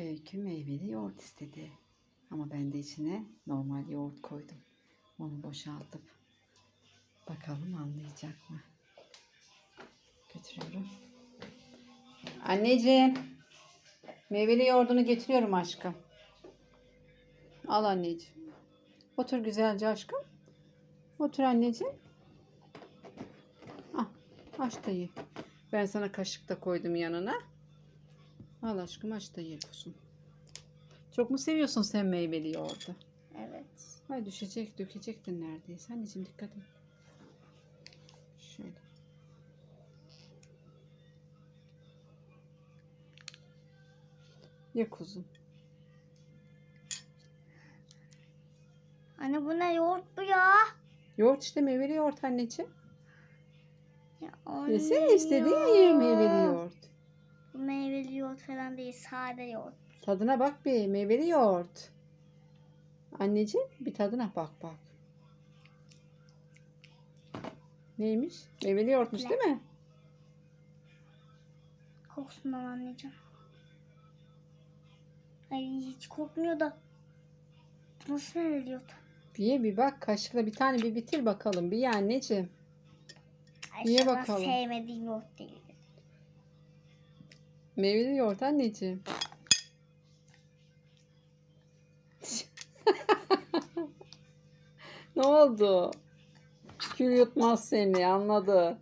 Öykü meyveli yoğurt istedi. Ama ben de içine normal yoğurt koydum. Onu boşaltıp bakalım anlayacak mı? Götürüyorum. Anneciğim. Meyveli yoğurdunu getiriyorum aşkım. Al anneciğim. Otur güzelce aşkım. Otur anneciğim. Ah, aç da ye. Ben sana kaşık da koydum yanına. Al aşkım aç da ye kuzum. Çok mu seviyorsun sen meyveli yoğurdu? Evet. Ay düşecek, dökecektin neredeyse. Anneciğim dikkat et. Şöyle. Ye kuzum. Anne bu ne yoğurt bu ya? Yoğurt işte meyveli yoğurt anneciğim. ya anne Yesene istediğin ye meyveli yoğurt. Yoğurt falan değil sade yoğurt. Tadına bak bir meyveli yoğurt. Anneciğim bir tadına bak bak. Neymiş? Meyveli yoğurtmuş değil mi? Kokusundan anneciğim. Ay hiç kokmuyor da. Nasıl meyveli yoğurt? Bir bir bak kaşıkla bir tane bir bitir bakalım. Bir ye anneciğim. Ay, Ye sana bakalım. sevmediğim yoğurt değil. Meyveli yoğurt anneciğim. ne oldu? Kül yutmaz seni anladı.